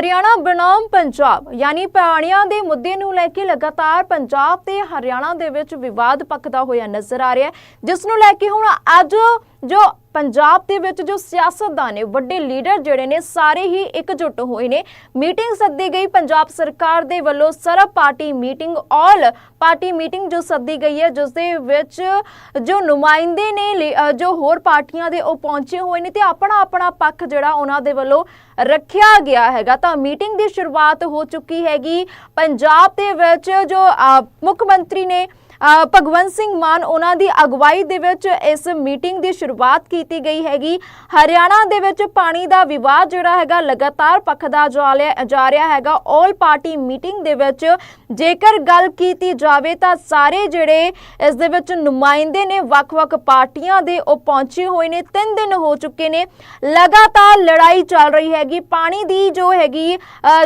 ਹਰਿਆਣਾ ਬਨਾਮ ਪੰਜਾਬ, ਯਾਨੀ ਪਾਣੀਆਂ ਦੇ ਮੁੱਦੇ ਨੂੰ ਲੈ ਕੇ ਲਗਾਤਾਰ ਪੰਜਾਬ ਤੇ ਹਰਿਆਣਾ ਦੇ ਵਿੱਚ ਵਿਵਾਦ ਪੱਕਦਾ ਹੋਇਆ ਨਜ਼ਰ ਆ ਰਿਹਾ ਜਿਸ ਨੂੰ ਲੈ ਕੇ ਹੁਣ ਅੱਜ ਜੋ ਪੰਜਾਬ ਦੇ ਵਿੱਚ ਜੋ ਸਿਆਸਤਦਾਨ ਨੇ, ਵੱਡੇ ਲੀਡਰ ਜਿਹੜੇ ਨੇ, ਸਾਰੇ ਹੀ ਇਕਜੁੱਟ ਹੋਏ ਨੇ। ਮੀਟਿੰਗ ਸੱਦੀ ਗਈ, ਪੰਜਾਬ ਸਰਕਾਰ ਦੇ ਵੱਲੋਂ ਸਰਬ party meeting, all party meeting ਜੋ ਸੱਦੀ ਗਈ ਹੈ ਜਿਸ ਦੇ ਵਿੱਚ ਜੋ ਨੁਮਾਇੰਦੇ ਨੇ, ਲੇ- ਜੋ ਹੋਰ ਪਾਰਟੀਆਂ ਦੇ ਉਹ ਪਹੁੰਚੇ ਹੋਏ ਨੇ ਤੇ ਆਪਣਾ ਆਪਣਾ ਪੱਖ ਜਿਹੜਾ ਉਹਨਾਂ ਦੇ ਵੱਲੋਂ ਰੱਖਿਆ ਗਿਆ ਹੈਗਾ। ਤਾਂ ਮੀਟਿੰਗ ਦੀ ਸ਼ੁਰੂਆਤ ਹੋ ਚੁੱਕੀ ਹੈਗੀ। ਪੰਜਾਬ ਦੇ ਵਿੱਚ ਜੋ ਮੁੱਖ ਮੰਤਰੀ ਨੇ ਭਗਵੰਤ ਸਿੰਘ ਮਾਨ ਉਹਨਾਂ ਦੀ ਅਗਵਾਈ ਦੇ ਵਿੱਚ ਇਸ ਮੀਟਿੰਗ ਦੀ ਸ਼ੁਰੂਆਤ ਕੀਤੀ ਗਈ ਹੈਗੀ। ਹਰਿਆਣਾ ਦੇ ਵਿੱਚ ਪਾਣੀ ਦਾ ਵਿਵਾਦ ਜਿਹੜਾ ਹੈਗਾ, ਲਗਾਤਾਰ ਪਖਦਾ ਜਾ ਲਿਆ- ਜਾ ਰਿਹਾ ਹੈਗਾ। ਆਲ ਪਾਰਟੀ ਮੀਟਿੰਗ ਦੇ ਵਿੱਚ ਜੇਕਰ ਗੱਲ ਕੀਤੀ ਜਾਵੇ ਤਾਂ ਸਾਰੇ ਜਿਹੜੇ ਇਸ ਦੇ ਵਿੱਚ ਨੁਮਾਇੰਦੇ ਨੇ, ਵੱਖ-ਵੱਖ ਪਾਰਟੀਆਂ ਦੇ, ਉਹ ਪਹੁੰਚੇ ਹੋਏ ਨੇ। ਤਿੰਨ ਦਿਨ ਹੋ ਚੁੱਕੇ ਨੇ। ਲਗਾਤਾਰ ਲੜਾਈ ਚੱਲ ਰਹੀ ਹੈਗੀ। ਪਾਣੀ ਦੀ ਜੋ ਹੈਗੀ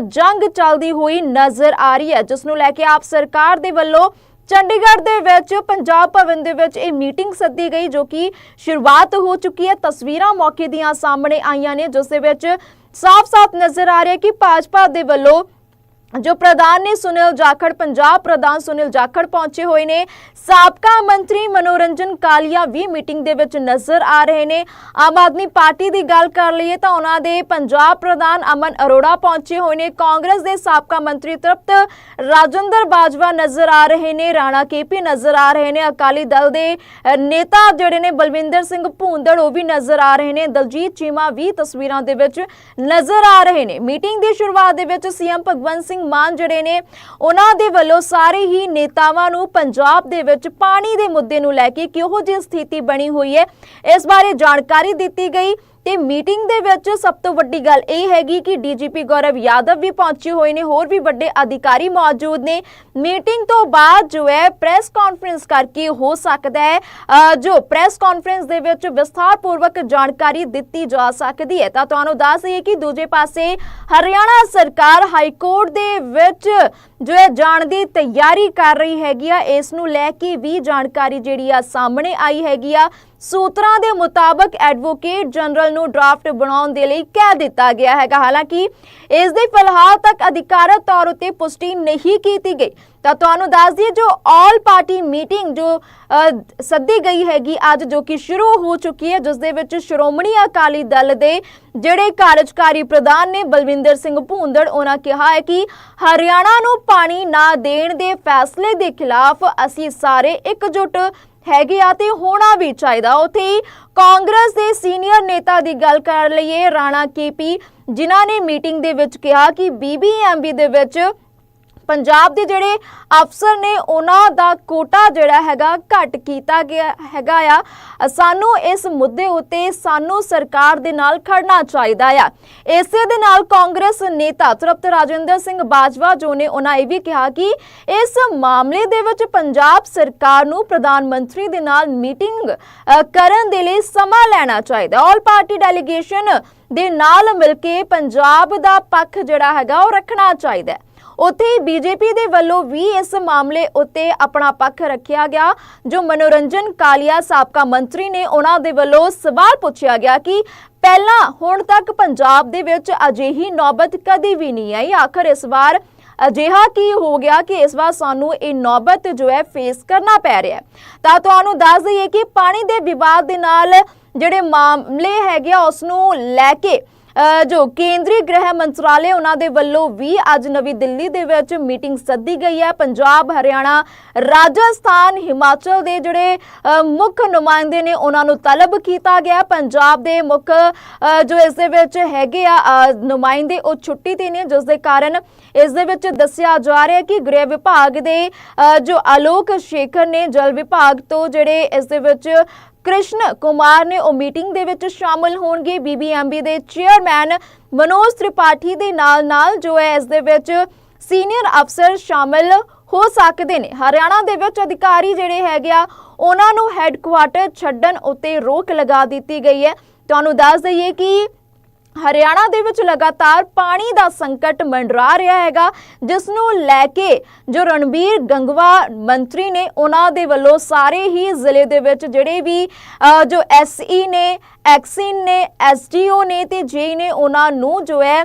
ਜੰਗ ਚੱਲਦੀ ਹੋਈ ਨਜ਼ਰ ਆ ਰਹੀ ਹੈ, ਜਿਸ ਨੂੰ ਲੈ ਕੇ ਆਪ ਸਰਕਾਰ ਦੇ ਵੱਲੋਂ ਚੰਡੀਗੜ੍ਹ ਦੇ ਵਿੱਚ ਪੰਜਾਬ ਭਵਨ ਦੇ ਵਿੱਚ ਇਹ ਮੀਟਿੰਗ ਸੱਦੀ ਗਈ ਜੋ ਕਿ ਸ਼ੁਰੂਆਤ ਹੋ ਚੁੱਕੀ ਹੈ। ਤਸਵੀਰਾਂ ਮੌਕੇ ਦੀਆਂ ਸਾਹਮਣੇ ਆਈਆਂ ਨੇ, ਜਿਸ ਦੇ ਵਿੱਚ ਸਾਫ਼-ਸਾਫ਼ ਨਜ਼ਰ ਆ ਰਿਹਾ ਕਿ ਭਾਜਪਾ ਦੇ ਵੱਲੋਂ ਜੋ ਪ੍ਰਧਾਨ ਨੇ ਸੁਨੀਲ ਜਾਖੜ, ਪੰਜਾਬ ਪ੍ਰਧਾਨ ਸੁਨੀਲ ਜਾਖੜ ਪਹੁੰਚੇ ਹੋਏ ਨੇ। ਸਾਬਕਾ ਮੰਤਰੀ ਮਨੋਰੰਜਨ ਕਾਲੀਆ ਵੀ ਮੀਟਿੰਗ ਦੇ ਵਿੱਚ ਨਜ਼ਰ ਆ ਰਹੇ ਨੇ। ਆਮ ਆਦਮੀ ਪਾਰਟੀ ਦੀ ਗੱਲ ਕਰ ਲਈਏ ਤਾਂ ਉਹਨਾਂ ਦੇ ਪੰਜਾਬ ਪ੍ਰਧਾਨ ਅਮਨ ਅਰੋੜਾ ਪਹੁੰਚੇ ਹੋਏ ਨੇ। ਕਾਂਗਰਸ ਦੇ ਸਾਬਕਾ ਮੰਤਰੀ ਤ੍ਰਿਪਤ ਰਾਜਿੰਦਰ ਬਾਜਵਾ ਨਜ਼ਰ ਆ ਰਹੇ ਨੇ। ਰਾਣਾ ਕੇਪੀ ਨਜ਼ਰ ਆ ਰਹੇ ਨੇ। ਅਕਾਲੀ ਦਲ ਦੇ ਨੇਤਾ ਜਿਹੜੇ ਨੇ ਬਲਵਿੰਦਰ ਸਿੰਘ ਭੂੰਦੜ, ਉਹ ਵੀ ਨਜ਼ਰ ਆ ਰਹੇ ਨੇ। ਦਲਜੀਤ ਚੀਮਾ ਵੀ ਤਸਵੀਰਾਂ ਦੇ ਵਿੱਚ ਨਜ਼ਰ ਆ ਰਹੇ ਨੇ। ਮੀਟਿੰਗ ਦੀ ਸ਼ੁਰੂਆਤ ਦੇ ਵਿੱਚ ਸੀਐਮ ਭਗਵੰਤ ਸਿੰਘ ਮਾਨ ਜਿਹੜੇ ਨੇ, ਉਹਨਾਂ ਦੇ ਵੱਲੋਂ ਸਾਰੇ ਹੀ ਨੇਤਾਵਾਂ ਨੂੰ ਪੰਜਾਬ ਦੇ ਵਿੱਚ ਪਾਣੀ ਦੇ ਮੁੱਦੇ ਨੂੰ ਲੈ ਕੇ ਕਿਹੋ ਜਿਹੀ ਸਥਿਤੀ ਬਣੀ ਹੋਈ ਹੈ, ਇਸ ਬਾਰੇ ਜਾਣਕਾਰੀ ਦਿੱਤੀ ਗਈ। ਤੇ ਮੀਟਿੰਗ ਦੇ ਵਿੱਚ ਸਭ ਤੋਂ ਵੱਡੀ ਗੱਲ ਇਹ ਹੈਗੀ ਕਿ ਡੀਜੀਪੀ ਗੌਰਵ ਯਾਦਵ ਵੀ ਪਹੁੰਚੇ ਹੋਏ ਨੇ, ਹੋਰ ਵੀ ਵੱਡੇ ਅਧਿਕਾਰੀ ਮੌਜੂਦ ਨੇ। ਮੀਟਿੰਗ ਤੋਂ ਬਾਅਦ ਜੋ ਹੈ, ਪ੍ਰੈਸ ਕਾਨਫਰੰਸ ਕਰਕੇ ਹੋ ਸਕਦਾ ਹੈ ਜੋ ਪ੍ਰੈਸ ਕਾਨਫਰੰਸ ਦੇ ਵਿੱਚ ਵਿਸਥਾਰ ਪੂਰਵਕ ਜਾਣਕਾਰੀ ਦਿੱਤੀ ਜਾ ਸਕਦੀ ਹੈ। ਤਾਂ ਤੁਹਾਨੂੰ ਦੱਸ ਦਈਏ ਕਿ ਦੂਜੇ ਪਾਸੇ ਹਰਿਆਣਾ ਸਰਕਾਰ ਹਾਈ ਕੋਰਟ ਦੇ ਵਿੱਚ ਜੋ ਹੈ, ਜਾਣ ਦੀ ਤਿਆਰੀ ਕਰ ਰਹੀ ਹੈਗੀ ਆ। ਇਸ ਨੂੰ ਲੈ ਕੇ ਵੀ ਜਾਣਕਾਰੀ ਜਿਹੜੀ ਆ ਸਾਹਮਣੇ ਆਈ ਹੈਗੀ ਆ। ਸੂਤਰਾਂ ਦੇ ਮੁਤਾਬਕ ਐਡਵੋਕੇਟ ਜਨਰਲ ਨੂੰ ਡਰਾਫਟ ਬਣਾਉਣ ਦੇ ਲਈ ਕਹਿ ਦਿੱਤਾ ਗਿਆ ਹੈਗਾ। ਹਾਲਾਂਕਿ, ਇਸ ਦੀ ਫਿਲਹਾਲ ਤੱਕ ਅਧਿਕਾਰਤ ਤੌਰ ਉਤੇ ਪੁਸ਼ਟੀ ਨਹੀਂ ਕੀਤੀ ਗਈ। ਤਾਂ ਤੁਹਾਨੂੰ ਦੱਸ ਦਈਏ, ਜੋ ਆਲ ਪਾਰਟੀ ਮੀਟਿੰਗ ਜੋ ਸੱਦੀ ਗਈ ਹੈਗੀ, ਅੱਜ ਜੋ ਕਿ ਸ਼ੁਰੂ ਹੋ ਚੁੱਕੀ ਹੈ, ਜਿਸ ਦੇ ਵਿੱਚ ਸ਼੍ਰੋਮਣੀ ਅਕਾਲੀ ਦਲ ਦੇ ਜਿਹੜੇ ਕਾਰਜਕਾਰੀ ਪ੍ਰਧਾਨ ਨੇ, ਬਲਵਿੰਦਰ ਸਿੰਘ ਭੂੰਦੜ, ਉਹਨਾਂ ਕਿਹਾ ਹੈ ਕਿ ਹਰਿਆਣਾ ਨੂੰ ਪਾਣੀ ਨਾ ਦੇਣ ਦੇ ਫੈਸਲੇ ਦੇ ਖਿਲਾਫ ਅਸੀਂ ਸਾਰੇ ਇਕਜੁੱਟ ਹੈਗੇ ਆ ਤੇ ਹੋਣਾ ਵੀ ਚਾਹੀਦਾ। ਉੱਥੇ ਹੀ ਕਾਂਗਰਸ ਦੇ ਸੀਨੀਅਰ ਨੇਤਾ ਦੀ ਗੱਲ ਕਰ ਲਈਏ, ਰਾਣਾ ਕੇਪੀ ਜਿਨ੍ਹਾਂ ਨੇ ਮੀਟਿੰਗ ਦੇ ਵਿੱਚ ਕਿਹਾ ਕਿ ਬੀਬੀਐਮਬੀ ਦੇ ਵਿੱਚ ਪੰਜਾਬ ਦੇ ਜਿਹੜੇ ਅਫਸਰ ਨੇ, ਉਹਨਾਂ ਦਾ ਕੋਟਾ ਜਿਹੜਾ ਹੈਗਾ ਘਟ ਕੀਤਾ ਗਿਆ ਹੈਗਾ ਆ। ਸਾਨੂੰ ਇਸ ਮੁੱਦੇ ਉੱਤੇ ਸਾਨੂੰ ਸਰਕਾਰ ਦੇ ਨਾਲ ਖੜਨਾ ਚਾਹੀਦਾ ਆ। ਇਸੇ ਦੇ ਨਾਲ ਕਾਂਗਰਸ ਨੇਤਾ ਤ੍ਰਿਪਤ ਰਾਜਿੰਦਰ ਸਿੰਘ ਬਾਜਵਾ ਜੋ ਨੇ, ਉਹਨਾਂ ਇਹ ਵੀ ਕਿਹਾ ਕਿ ਇਸ ਮਾਮਲੇ ਦੇ ਵਿੱਚ ਪੰਜਾਬ ਸਰਕਾਰ ਨੂੰ ਪ੍ਰਧਾਨ ਮੰਤਰੀ ਦੇ ਨਾਲ ਮੀਟਿੰਗ ਕਰਨ ਦੇ ਲਈ ਸਮਾਂ ਲੈਣਾ ਚਾਹੀਦਾ। ਆਲ ਪਾਰਟੀ ਡੈਲੀਗੇਸ਼ਨ ਦੇ ਨਾਲ ਮਿਲ ਕੇ ਪੰਜਾਬ ਦਾ ਪੱਖ ਜਿਹੜਾ ਹੈਗਾ ਉਹ ਰੱਖਣਾ ਚਾਹੀਦਾ ਉੱਥੇ ਹੀ ਬੀਜੇਪੀ ਦੇ ਵੱਲੋਂ ਵੀ ਇਸ ਮਾਮਲੇ ਉੱਤੇ ਆਪਣਾ ਪੱਖ ਰੱਖਿਆ ਗਿਆ, ਜੋ ਮਨੋਰੰਜਨ ਕਾਲੀਆ ਸਾਬਕਾ ਮੰਤਰੀ ਨੇ ਉਹਨਾਂ ਦੇ ਵੱਲੋਂ ਸਵਾਲ ਪੁੱਛਿਆ ਗਿਆ ਕਿ ਪਹਿਲਾਂ ਹੁਣ ਤੱਕ ਪੰਜਾਬ ਦੇ ਵਿੱਚ ਅਜਿਹੀ ਨੌਬਤ ਕਦੀ ਵੀ ਨਹੀਂ ਆਈ। ਆਖਰ ਇਸ ਵਾਰ ਅਜਿਹਾ ਕੀ ਹੋ ਗਿਆ ਕਿ ਇਸ ਵਾਰ ਸਾਨੂੰ ਇਹ ਨੌਬਤ ਜੋ ਹੈ ਫੇਸ ਕਰਨਾ ਪੈ ਰਿਹਾ ਹੈ। ਤਾਂ ਤੁਹਾਨੂੰ ਦੱਸ ਦਈਏ ਕਿ ਪਾਣੀ ਦੇ ਵਿਵਾਦ ਦੇ ਨਾਲ ਜਿਹੜੇ ਮਾਮਲੇ ਹੈਗੇ ਆ ਉਸ ਨੂੰ ਲੈ ਕੇ ਜੋ ਕੇਂਦਰੀ ਗ੍ਰਹਿ ਮੰਤਰਾਲੇ ਉਹਨਾਂ ਦੇ ਵੱਲੋਂ ਵੀ ਅੱਜ ਨਵੀਂ ਦਿੱਲੀ ਦੇ ਵਿੱਚ ਮੀਟਿੰਗ ਸੱਦੀ ਗਈ ਹੈ। ਪੰਜਾਬ, ਹਰਿਆਣਾ, ਰਾਜਸਥਾਨ, ਹਿਮਾਚਲ ਦੇ ਜਿਹੜੇ ਮੁੱਖ ਨੁਮਾਇੰਦੇ ਨੇ ਉਹਨਾਂ ਨੂੰ ਤਲਬ ਕੀਤਾ ਗਿਆ। ਪੰਜਾਬ ਦੇ ਮੁੱਖ ਜੋ ਇਸ ਦੇ ਵਿੱਚ ਹੈਗੇ ਆ ਨੁਮਾਇੰਦੇ ਉਹ ਛੁੱਟੀ ਤੇ ਨੇ, ਜਿਸ ਦੇ ਕਾਰਨ ਇਸ ਦੇ ਵਿੱਚ ਦੱਸਿਆ ਜਾ ਰਿਹਾ ਕਿ ਗ੍ਰਹਿ ਵਿਭਾਗ ਦੇ ਜੋ ਆਲੋਕ ਸ਼ੇਖਰ ਨੇ ਜਲ ਵਿਭਾਗ ਤੋਂ ਜਿਹੜੇ ਇਸ ਦੇ ਵਿੱਚ ਕ੍ਰਿਸ਼ਨ ਕੁਮਾਰ ਨੇ ਉਹ ਮੀਟਿੰਗ ਦੇ ਵਿੱਚ ਸ਼ਾਮਲ ਹੋਣਗੇ। ਬੀਬੀਐਮਬੀ ਦੇ ਚੇਅਰਮੈਨ ਮਨੋਜ ਤ੍ਰਿਪਾਠੀ ਦੇ ਨਾਲ ਨਾਲ ਜੋ ਹੈ, ਇਸ ਦੇ ਵਿੱਚ ਸੀਨੀਅਰ ਅਫਸਰ ਸ਼ਾਮਲ ਹੋ ਸਕਦੇ ਨੇ। ਹਰਿਆਣਾ ਦੇ ਵਿੱਚ ਅਧਿਕਾਰੀ ਜਿਹੜੇ ਹੈਗੇ ਆ, ਉਹਨਾਂ ਨੂੰ ਹੈੱਡਕੁਆਟਰ ਛੱਡਣ ਉੱਤੇ ਰੋਕ ਲਗਾ ਦਿੱਤੀ ਗਈ ਹੈ। ਤੁਹਾਨੂੰ ਦੱਸ ਦਈਏ ਕਿ ਹਰਿਆਣਾ ਦੇ ਵਿੱਚ ਲਗਾਤਾਰ ਪਾਣੀ ਦਾ ਸੰਕਟ ਮੰਡਰਾ ਰਿਹਾ ਹੈਗਾ ਜਿਸ ਨੂੰ ਲੈ ਕੇ ਜੋ ਰਣਬੀਰ ਗੰਗਵਾ ਮੰਤਰੀ ਨੇ ਉਹਨਾਂ ਦੇ ਵੱਲੋਂ ਸਾਰੇ ਹੀ ਜ਼ਿਲ੍ਹੇ ਦੇ ਵਿੱਚ ਜਿਹੜੇ ਵੀ ਅ, ਜੋ ਐਸਈ ਨੇ ਐਕਸਿਨ ਨੇ ਐਸਡੀਓ ਨੇ ਤੇ ਜੇ ਨੇ ਉਹਨਾਂ ਨੂੰ ਜੋ ਹੈ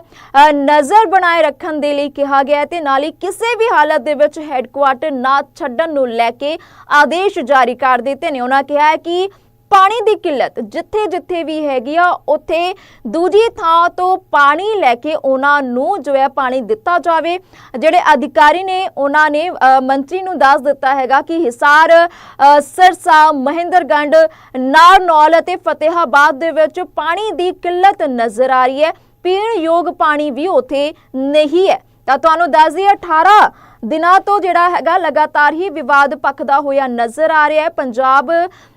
ਨਜ਼ਰ ਬਣਾਏ ਰੱਖਣ ਦੇ ਲਈ ਕਿਹਾ ਗਿਆ ਹੈ ਤੇ ਨਾਲ ਹੀ ਕਿਸੇ ਵੀ ਹਾਲਤ ਦੇ ਵਿੱਚ ਹੈੱਡਕੁਆਰਟਰ ਨਾ ਛੱਡਣ ਨੂੰ ਲੈ ਕੇ ਆਦੇਸ਼ ਜਾਰੀ ਕਰ ਦਿੱਤੇ ਨੇ। ਉਹਨਾਂ ਕਿਹਾ ਕਿ ਪਾਣੀ ਦੀ ਕਿੱਲਤ ਜਿੱਥੇ ਜਿੱਥੇ ਵੀ ਹੈਗੀ ਆ ਉੱਥੇ ਦੂਜੀ ਥਾਂ ਤੋਂ ਪਾਣੀ ਲੈ ਕੇ ਉਹਨਾਂ ਨੂੰ ਜੋ ਹੈ ਪਾਣੀ ਦਿੱਤਾ ਜਾਵੇ। ਜਿਹੜੇ ਅਧਿਕਾਰੀ ਨੇ ਉਹਨਾਂ ਨੇ ਮੰਤਰੀ ਨੂੰ ਦੱਸ ਦਿੱਤਾ ਹੈਗਾ ਕਿ ਹਿਸਾਰ ਅ, ਸਰਸਾ ਮਹਿੰਦਰਗੰਡ ਨਾਰਨੌਲ ਅਤੇ ਫਤਿਹਾਬਾਦ ਦੇ ਵਿੱਚ ਪਾਣੀ ਦੀ ਕਿੱਲਤ ਨਜ਼ਰ ਆ ਰਹੀ ਹੈ। ਪੀਣ ਯੋਗ ਪਾਣੀ ਵੀ ਉੱਥੇ ਨਹੀਂ ਹੈ। ਤਾਂ ਤੁਹਾਨੂੰ ਦੱਸ ਦਈਏ 18 ਦਿਨਾਂ ਤੋਂ ਜਿਹੜਾ ਹੈਗਾ ਲਗਾਤਾਰ ਹੀ ਵਿਵਾਦ ਪੱਕਦਾ ਹੋਇਆ ਨਜ਼ਰ ਆ ਰਿਹਾ ਹੈ। ਪੰਜਾਬ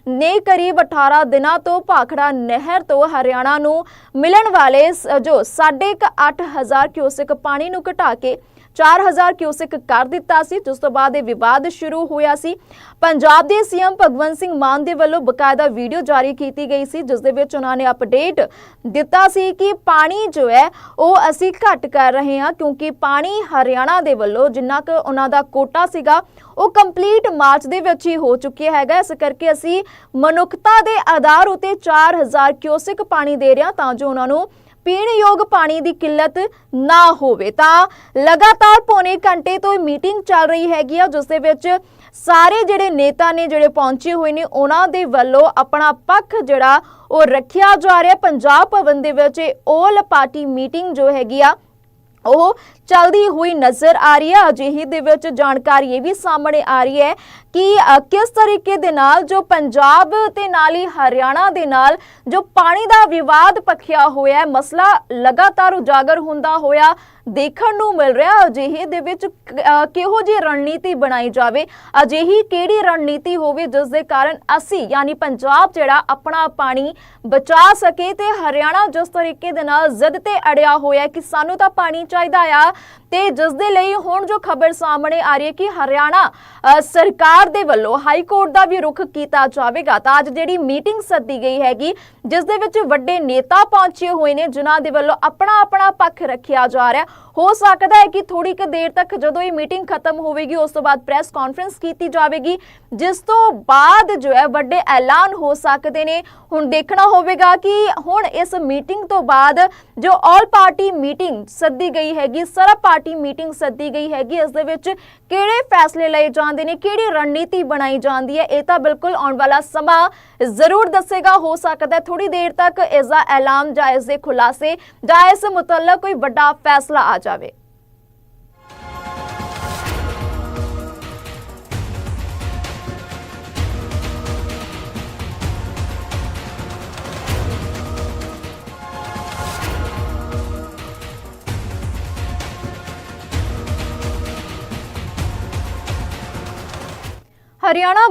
ਨੇ ਕਰੀਬ 18 ਦਿਨਾਂ ਤੋਂ ਭਾਖੜਾ ਨਹਿਰ ਤੋਂ ਹਰਿਆਣਾ ਨੂੰ ਮਿਲਣ ਵਾਲੇ ਸ- ਜੋ 8.5000 ਕਿਊਸਿਕ ਪਾਣੀ ਨੂੰ ਘਟਾ ਕੇ 4000 ਕਿਊਸਿਕ ਕਰ ਦਿੱਤਾ ਸੀ, ਜਿਸ ਤੋਂ ਬਾਅਦ ਇਹ ਵਿਵਾਦ ਸ਼ੁਰੂ ਹੋਇਆ ਸੀ। ਪੰਜਾਬ ਦੇ ਸੀਐਮ ਭਗਵੰਤ ਸਿੰਘ ਮਾਨ ਦੇ ਵੱਲੋਂ ਬਕਾਇਦਾ ਵੀਡੀਓ ਜਾਰੀ ਕੀਤੀ ਗਈ ਸੀ, ਜਿਸ ਦੇ ਵਿੱਚ ਉਹਨਾਂ ਨੇ ਅਪਡੇਟ ਦਿੱਤਾ ਸੀ ਕਿ ਪਾਣੀ ਜੋ ਹੈ, ਉਹ ਅਸੀਂ ਘੱਟ ਕਰ ਰਹੇ ਹਾਂ, ਕਿਉਂਕਿ ਪਾਣੀ ਹਰਿਆਣਾ ਦੇ ਵੱਲੋਂ ਜਿੰਨਾ ਕੁ ਉਹਨਾਂ ਦਾ ਕੋਟਾ ਸੀਗਾ, ਉਹ ਕੰਪਲੀਟ ਮਾਰਚ ਦੇ ਵਿੱਚ ਹੀ ਹੋ ਚੁੱਕਿਆ ਹੈਗਾ। ਇਸ ਕਰਕੇ ਅਸੀਂ ਮਨੁੱਖਤਾ ਦੇ ਆਧਾਰ ਉਤੇ 4000 ਕਿਊਸਿਕ ਪਾਣੀ ਦੇ ਰਹੇ ਹਾਂ, ਤਾਂ ਜੋ ਉਹਨਾਂ ਨੂੰ ਪੀਣ ਪਾਣੀ ਦੀ ਕਿੱਲਤ ਨਾ ਹੋਵੇ। ਤਾਂ ਲਗਾਤਾਰ ਪੌਣੇ ਘੰਟੇ ਤੋਂ ਇਹ ਮੀਟਿੰਗ ਚੱਲ ਰਹੀ ਹੈਗੀ ਆ, ਜਿਸ ਦੇ ਵਿੱਚ ਸਾਰੇ ਜਿਹੜੇ ਨੇਤਾ ਨੇ, ਜਿਹੜੇ ਪਹੁੰਚੇ ਹੋਏ ਨੇ, ਉਹਨਾਂ ਦੇ ਵੱਲੋਂ ਆਪਣਾ ਪੱਖ ਜਿਹੜਾ ਉਹ ਰੱਖਿਆ ਜਾ ਰਿਹਾ। ਪੰਜਾਬ ਭਵਨ ਦੇ ਵਿੱਚ ਇਹ 올 ਪਾਰਟੀ ਮੀਟਿੰਗ ਜੋ ਹੈਗੀ ਆ, ਉਹ ਚੱਲਦੀ ਹੋਈ ਨਜ਼ਰ ਆ ਰਹੀ ਹੈ। ਅਜਿਹੀ ਦੇ ਵਿੱਚ ਜਾਣਕਾਰੀ ਇਹ ਵੀ ਸਾਹਮਣੇ ਆ ਰਹੀ ਹੈ ਕਿ ਕਿਸ ਤਰੀਕੇ ਦੇ ਨਾਲ ਜੋ ਪੰਜਾਬ ਤੇ ਨਾਲ ਹੀ ਹਰਿਆਣਾ ਦੇ ਨਾਲ ਜੋ ਪਾਣੀ ਦਾ ਵਿਵਾਦ ਪੱਖਿਆ ਹੋਇਆ ਹੈ, ਮਸਲਾ ਲਗਾਤਾਰ ਉਜਾਗਰ ਹੁੰਦਾ ਹੋਇਆ ਦੇਖਣ ਨੂੰ ਮਿਲ ਰਿਹਾ ਅਜਿਹੇ ਦੇ ਵਿੱਚ ਕਿਹੋ ਜਿਹੀ ਰਣਨੀਤੀ ਬਣਾਈ ਜਾਵੇ, ਅਜਿਹੀ ਕਿਹੜੀ ਰਣਨੀਤੀ ਹੋਵੇ ਜਿਸ ਦੇ ਕਾਰਨ ਅਸੀਂ, ਯਾਨੀ ਪੰਜਾਬ ਜਿਹੜਾ ਆਪਣਾ ਪਾਣੀ ਬਚਾ ਸਕੇ ਤੇ ਹਰਿਆਣਾ ਜਿਸ ਤਰੀਕੇ ਦੇ ਨਾਲ ਜ਼ਿੱਦ ਤੇ ਅੜਿਆ ਹੋਇਆ ਕਿ ਸਾਨੂੰ ਤਾਂ ਪਾਣੀ ਚਾਹੀਦਾ ਆ ਤੇ ਜਿਸ ਦੇ ਲਈ ਹੁਣ ਜੋ ਖਬਰ ਸਾਹਮਣੇ ਆ ਰਹੀ ਹੈ ਕਿ ਹਰਿਆਣਾ ਸਰਕਾਰ ਦੇ ਵੱਲੋਂ ਹਾਈ ਕੋਰਟ ਦਾ ਵੀ ਰੁਖ ਕੀਤਾ ਜਾਵੇਗਾ, ਤਾਂ ਅੱਜ ਜਿਹੜੀ ਮੀਟਿੰਗ ਸੱਦੀ ਗਈ ਹੈਗੀ, ਜਿਸ ਦੇ ਵਿੱਚ ਵੱਡੇ ਨੇਤਾ ਪਹੁੰਚੇ ਹੋਏ ਨੇ, ਜਿਨ੍ਹਾਂ ਦੇ ਵੱਲੋਂ ਆਪਣਾ ਆਪਣਾ ਪੱਖ ਰੱਖਿਆ ਜਾ ਰਿਹਾ। ਹੋ ਸਕਦਾ ਹੈ ਕਿ ਥੋੜੀ ਕੁ ਦੇਰ ਤੱਕ ਜਦੋਂ ਇਹ ਮੀਟਿੰਗ ਖਤਮ ਹੋਵੇਗੀ, ਉਸ ਤੋਂ ਬਾਅਦ ਪ੍ਰੈਸ ਕਾਨਫਰੰਸ ਕੀਤੀ ਜਾਵੇਗੀ, ਜਿਸ ਤੋਂ ਬਾਅਦ ਜੋ ਹੈ ਵੱਡੇ ਐਲਾਨ ਹੋ ਸਕਦੇ ਨੇ। ਹੁਣ ਦੇਖਣਾ ਹੋਵੇਗਾ ਕਿ ਹੁਣ ਇਸ ਮੀਟਿੰਗ ਤੋਂ ਬਾਅਦ ਜੋ ਆਲ ਪਾਰਟੀ ਮੀਟਿੰਗ ਸੱਦੀ ਗਈ ਹੈਗੀ ਸਰਬ ਪਾਰਟੀ ਮੀਟਿੰਗ ਸੱਦੀ ਗਈ ਹੈਗੀ, ਇਸ ਦੇ ਵਿੱਚ ਕਿਹੜੇ ਫੈਸਲੇ ਲਏ ਜਾਂਦੇ ਨੇ, ਕਿਹੜੀ ਰਣਨੀਤੀ ਬਣਾਈ ਜਾਂਦੀ ਹੈ, ਇਹ ਤਾਂ ਬਿਲਕੁਲ ਆਉਣ ਵਾਲਾ ਸਮਾਂ ਜ਼ਰੂਰ ਦੱਸੇਗਾ, ਹੋ ਸਕਦਾ ਹੈ ਥੋੜੀ ਦੇਰ ਤੱਕ ਇਸ ਦਾ ਐਲਾਨ ਜਾਂ ਇਸ ਦੇ ਖੁਲਾਸੇ ਜਾਂ ਇਸ ਮੁਤਲਕ ਕੋਈ ਵੱਡਾ ਫੈਸਲਾ ਆ ਜਾਵੇ। ਹਰਿਆਣਾ